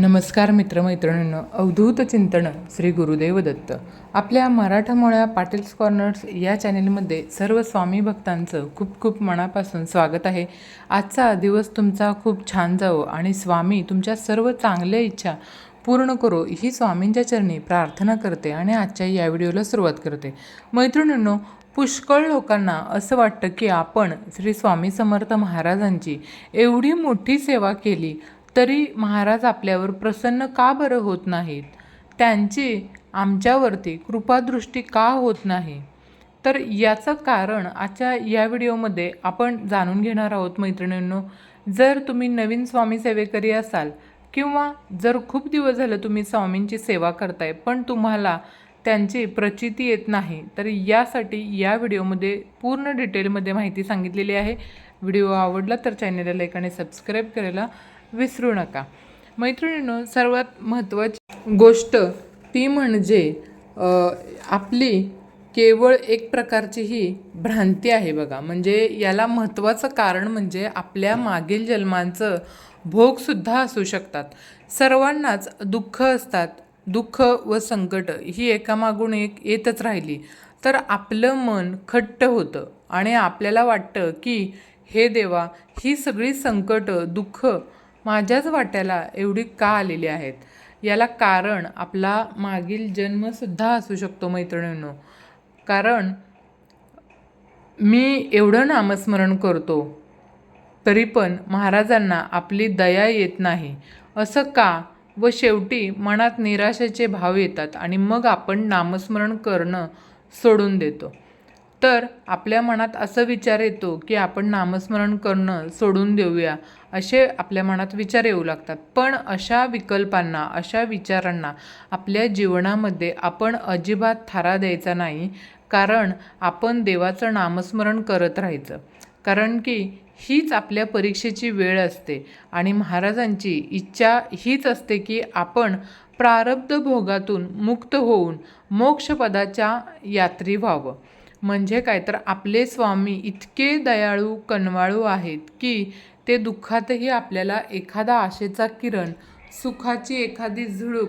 नमस्कार मित्रमैत्रिणींनो अवधूत चिंतन श्री गुरुदेव दत्त. आपल्या मराठमोळ्या पाटील्स कॉर्नर्स या चॅनेलमध्ये सर्व स्वामी भक्तांचं खूप खूप मनापासून स्वागत आहे. आजचा दिवस तुमचा खूप छान जावो आणि स्वामी तुमच्या सर्व चांगल्या इच्छा पूर्ण करो ही स्वामींच्या चरणी प्रार्थना करते आणि आजच्या या व्हिडिओला सुरुवात करते. मैत्रिणींनो पुष्कळ लोकांना असं वाटतं की आपण श्री स्वामी समर्थ महाराजांची एवढी मोठी सेवा केली तरी महाराज आपल्यावर प्रसन्न का बरं होत नाहीत? त्यांची आमच्यावरती कृपादृष्टी का होत नाही? तर याचं कारण आजच्या या व्हिडिओमध्ये आपण जाणून घेणार आहोत मैत्रिणींनो. जर तुम्ही नवीन स्वामी सेवेकरी असाल किंवा जर खूप दिवस झालं तुम्ही स्वामींची सेवा करताय पण तुम्हाला त्यांची प्रचिती येत नाही तर यासाठी या व्हिडिओमध्ये पूर्ण डिटेलमध्ये माहिती सांगितलेली आहे. व्हिडिओ आवडला तर चॅनलला लाईक आणि सबस्क्राईब करायला विसरू नका. मैत्रिणीनं सर्वात महत्त्वाची गोष्ट ती म्हणजे आपली केवळ एक प्रकारची ही भ्रांती आहे बघा. म्हणजे याला महत्त्वाचं कारण म्हणजे आपल्या मागील जन्मांचं भोगसुद्धा असू शकतात. सर्वांनाच दुःख असतात. दुःख व संकट ही एकामागून एक येतच राहिली. तर आपलं मन खट्ट होतं आणि आपल्याला वाटतं की हे देवा ही सगळी संकट दुःख माझ्याच वाट्याला एवढी का आलेली आहेत? याला कारण आपला मागील जन्मसुद्धा असू शकतो मैत्रिणींनो. कारण मी एवढं नामस्मरण करतो तरी पण महाराजांना आपली दया येत नाही. असं का? व शेवटी मनात निराशेचे भाव येतात आणि मग आपण नामस्मरण करणं सोडून देतो. तर आपल्या मनात असं विचार येतो की आपण नामस्मरण करणं सोडून देऊया असे आपल्या मनात विचार येऊ लागतात. पण अशा विकल्पांना अशा विचारांना आपल्या जीवनामध्ये आपण अजिबात थारा द्यायचा नाही कारण आपण देवाचं नामस्मरण करत राहायचं. कारण की हीच आपल्या परीक्षेची वेळ असते आणि महाराजांची इच्छा हीच असते की आपण प्रारब्ध भोगातून मुक्त होऊन मोक्षपदाच्या यात्री व्हावं. म्हणजे काय? तर आपले स्वामी इतके दयाळू कनवाळू आहेत की ते दुःखातही आपल्याला एखादा आशेचा किरण सुखाची एखादी झुळूक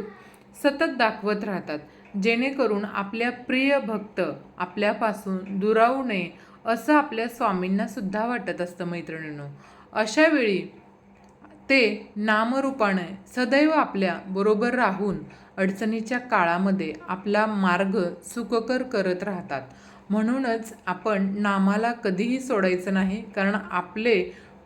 सतत दाखवत राहतात. जेणेकरून आपल्या प्रिय भक्त आपल्यापासून दुरावू नये असं आपल्या स्वामींना सुद्धा वाटत असतं मैत्रिणींनो. अशावेळी ते नामरूपाने सदैव आपल्या बरोबर राहून अडचणीच्या काळामध्ये आपला मार्ग सुखकर करत राहतात. म्हणूनच आपण नामाला कधीही सोडायचं नाही कारण आपले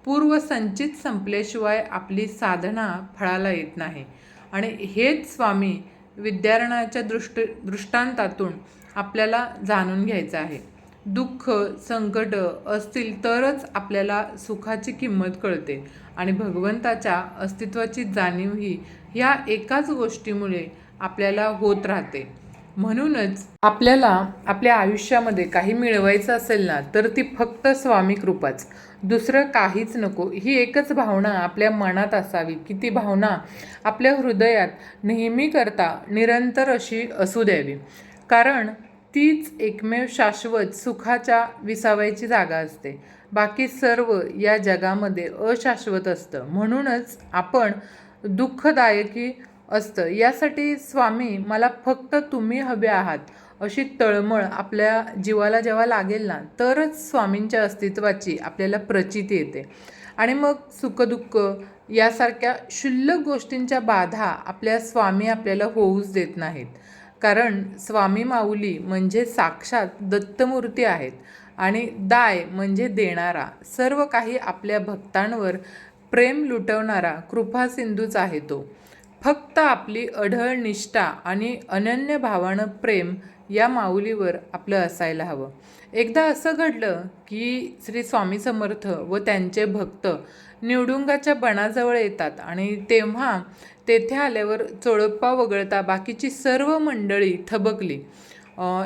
पूर्वसंचित संपल्याशिवाय आपली साधना फळाला येत नाही. आणि हेच स्वामी विद्यारणाच्या दृष्ट दृष्टांतातून आपल्याला जाणून घ्यायचं आहे. दुःख संकट असतील तरच आपल्याला सुखाची किंमत कळते आणि भगवंताच्या अस्तित्वाची जाणीव ही ह्या एकाच गोष्टीमुळे आपल्याला होत राहते. म्हणूनच आपल्याला आपल्या आयुष्यामध्ये काही मिळवायचं असेल ना तर ती फक्त स्वामी कृपाच. दुसरं काहीच नको. ही एकच भावना आपल्या मनात असावी की ती भावना आपल्या हृदयात नेहमी करता निरंतर अशी असू द्यावी. कारण तीच एकमेव शाश्वत सुखाच्या विसावायची जागा असते. बाकी सर्व या जगामध्ये अशाश्वत असतं. म्हणूनच आपण दुःखदायकी असतं. यासाठी स्वामी मला फक्त तुम्ही हवे आहात अशी तळमळ आपल्या जीवाला जेव्हा लागेल ना तरच स्वामींच्या अस्तित्वाची आपल्याला प्रचिती येते. आणि मग सुखदुःख यासारख्या क्षुल्लक गोष्टींच्या बाधा आपल्या स्वामी आपल्याला होऊच देत नाहीत. कारण स्वामी माऊली म्हणजे साक्षात दत्तमूर्ती आहेत आणि दाय म्हणजे देणारा सर्व काही आपल्या भक्तांवर प्रेम लुटवणारा कृपासिंधूच आहे तो. फक्त आपली अढळ निष्ठा आणि अनन्य भावानं प्रेम या माऊलीवर आपलं असायला हवं. एकदा असं घडलं की श्री स्वामी समर्थ व त्यांचे भक्त निवडुंगाच्या बनाजवळ येतात आणि तेव्हा तेथे आल्यावर चोळप्पा वगळता बाकीची सर्व मंडळी थबकली.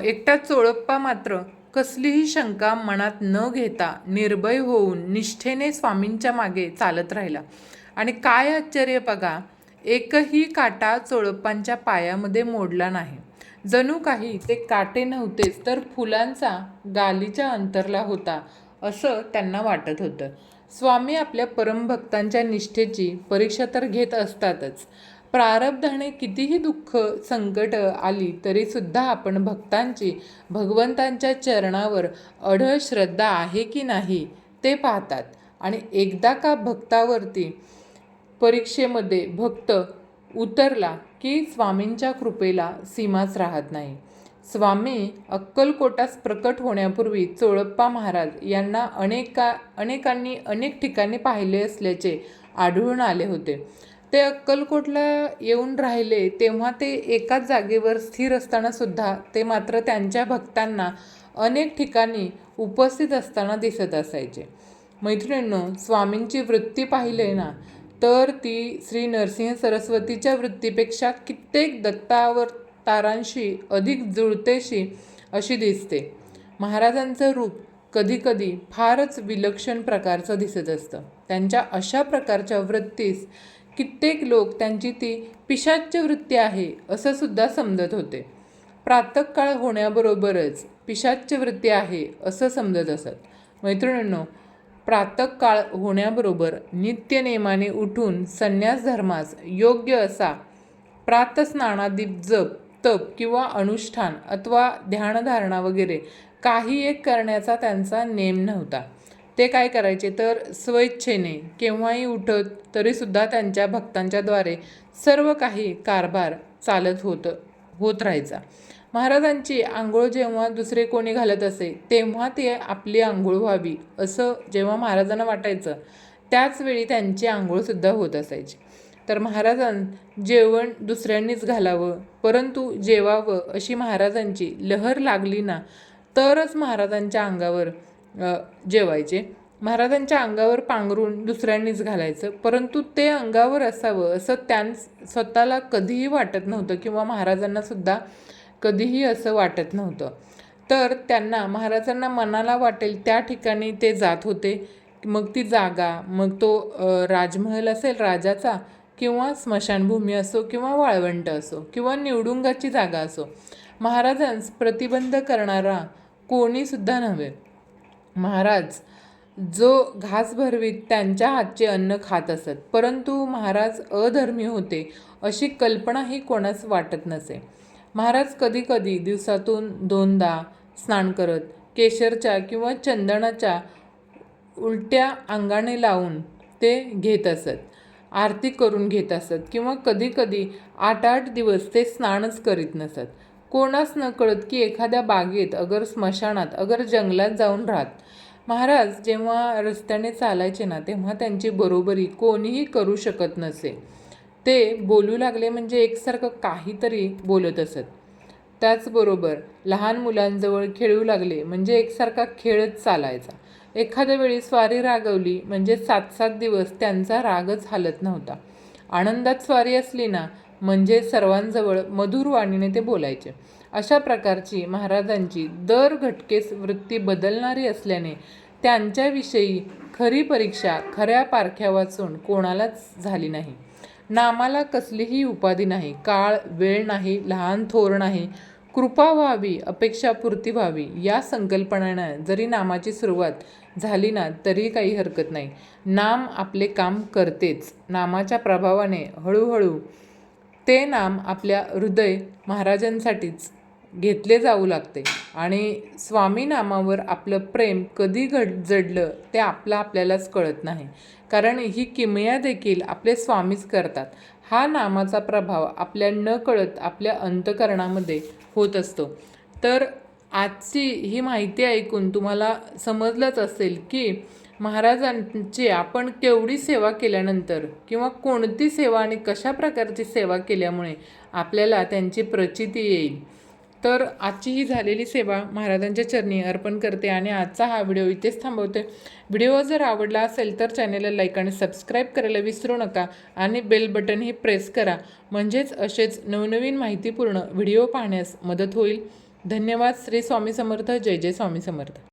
एकटा चोळप्पा मात्र कसलीही शंका मनात न घेता निर्भय होऊन निष्ठेने स्वामींच्या मागे चालत राहिला. आणि काय आश्चर्य बघा एकही काटा चोळप्पांच्या पायामध्ये मोडला नाही. जणू काही ते काटे नव्हतेच तर फुलांचा गालीच्या अंतरला होता असं त्यांना वाटत होतं. स्वामी आपल्या परमभक्तांच्या निष्ठेची परीक्षा तर घेत असतातच. प्रारब्धाने कितीही दुःख संकट आली तरीसुद्धा आपण भक्तांची भगवंतांच्या चरणावर अढळ श्रद्धा आहे की नाही ते पाहतात. आणि एकदा का भक्तावरती परीक्षेमध्ये भक्त उतरला की स्वामींच्या कृपेला सीमाच राहत नाही. स्वामी अक्कलकोटास प्रकट होण्यापूर्वी चोळप्पा महाराज यांना अनेका अनेकांनी अनेक ठिकाणी पाहिले असल्याचे आढळून आले होते. ते अक्कलकोटला येऊन राहिले तेव्हा ते एकाच जागेवर स्थिर असताना सुद्धा ते मात्र त्यांच्या भक्तांना अनेक ठिकाणी उपस्थित असताना दिसत असायचे. मैत्रिणींनो स्वामींची वृत्ती पाहिले ना तर ती श्री नरसिंह सरस्वतीच्या वृत्तीपेक्षा कित्येक दत्तावतारांशी अधिक जुळतेशी अशी दिसते. महाराजांचं रूप कधीकधी फारच विलक्षण प्रकारचं दिसत असतं. त्यांच्या अशा प्रकारच्या वृत्तीस कित्येक लोक त्यांची ती पिशाच्य वृत्ती आहे असं सुद्धा समजत होते. प्रातःकाळ होण्याबरोबरच पिशाच्य वृत्ती आहे असं समजत असत. मैत्रिणींनो प्रातःकाळ होण्याबरोबर नित्यनेमाने उठून संन्यास धर्मास योग्य असा प्रातस्नानादीप जप तप किंवा अनुष्ठान अथवा ध्यानधारणा वगैरे काही एक करण्याचा त्यांचा नेम नव्हता. ते काय करायचे तर स्वेच्छेने केव्हाही उठत तरीसुद्धा त्यांच्या भक्तांच्याद्वारे सर्व काही कारभार चालत होतं होत राहायचा. महाराजांची आंघोळ जेव्हा दुसरे कोणी घालत असे तेव्हा ते आपली आंघोळ व्हावी असं जेव्हा महाराजांना वाटायचं त्याचवेळी त्यांची आंघोळसुद्धा होत असायची. तर महाराजां जेवण दुसऱ्यांनीच घालावं परंतु जेवावं अशी महाराजांची लहर लागली ना तरच महाराजांच्या अंगावर जेवायचे. महाराजांच्या अंगावर पांघरून दुसऱ्यांनीच घालायचं परंतु ते अंगावर असावं असं त्यां स्वतःला कधीही वाटत नव्हतं किंवा महाराजांनासुद्धा कधीही असं वाटत नव्हतं. तर त्यांना महाराजांना मनाला वाटेल त्या ठिकाणी ते जात होते. मग ती जागा मग तो राजमहल असेल राजाचा किंवा स्मशानभूमी असो किंवा वाळवंट असो किंवा निवडुंगाची जागा असो महाराजांस प्रतिबंध करणारा कोणीसुद्धा नव्हे. महाराज जो घास भरवीत त्यांच्या हातचे अन्न खात असत परंतु महाराज अधर्मी होते अशी कल्पनाही कोणास वाटत नसे. महाराज कधीकधी दिवसातून दोनदा स्नान करत केशरच्या किंवा चंदनाच्या उलट्या अंगाने लावून ते घेत असत आरती करून घेत असत किंवा कधीकधी आठ आठ दिवस ते स्नानच करीत नसत. कोणास न कळत की एखाद्या बागेत अगर स्मशानात अगर जंगलात जाऊन राहत. महाराज जेव्हा रस्त्याने चालायचे ना तेव्हा त्यांची बरोबरी कोणीही करू शकत नसे. ते बोलू लागले म्हणजे एकसारखं काहीतरी बोलत असत. त्याचबरोबर लहान मुलांजवळ खेळू लागले म्हणजे एकसारखा खेळच चालायचा. एखाद्या वेळी स्वारी रागवली म्हणजे सात सात दिवस त्यांचा रागच हालत नव्हता. आनंदात स्वारी असली ना म्हणजे सर्वांजवळ मधुर वाणीने ते बोलायचे. अशा प्रकारची महाराजांची दर घटकेस वृत्ती बदलणारी असल्याने त्यांच्याविषयी खरी परीक्षा खऱ्या पारख्या वाचून कोणालाच झाली नाही. नामाला कसलीही उपाधी नाही. काळ वेळ नाही लहान थोर नाही. कृपा व्हावी अपेक्षापूर्ती व्हावी या संकल्पनेनं जरी नामाची सुरुवात झाली ना तरी काही हरकत नाही. नाम आपले काम करतेच. नामाच्या प्रभावाने हळूहळू ते नाम आपल्या हृदय महाराजांसाठीच घेतले जाऊ लागते. आणि स्वामीनामावर आपलं प्रेम कधी घड जडलं ते आपलं आपल्यालाच कळत नाही. कारण ही किमया देखील आपले स्वामीच करतात. हा नामाचा प्रभाव आपल्या न कळत आपल्या अंतकरणामध्ये होत असतो. तर आजची ही माहिती ऐकून तुम्हाला समजलंच असेल की महाराजांची आपण केवढी सेवा केल्यानंतर किंवा कोणती सेवा आणि कशा प्रकारची सेवा केल्यामुळे आपल्याला त्यांची प्रचिती येईल. तर आजची ही झालेली सेवा महाराजांच्या चरणी अर्पण करते आणि आजचा हा व्हिडिओ इथेच थांबवते. व्हिडिओ जर आवडला असेल तर चॅनेलला लाईक आणि सबस्क्राईब करायला विसरू नका आणि बेल बटनही प्रेस करा. म्हणजेच असेच नवनवीन माहितीपूर्ण व्हिडिओ पाहण्यास मदत होईल. धन्यवाद. श्री स्वामी समर्थ. जय जय स्वामी समर्थ.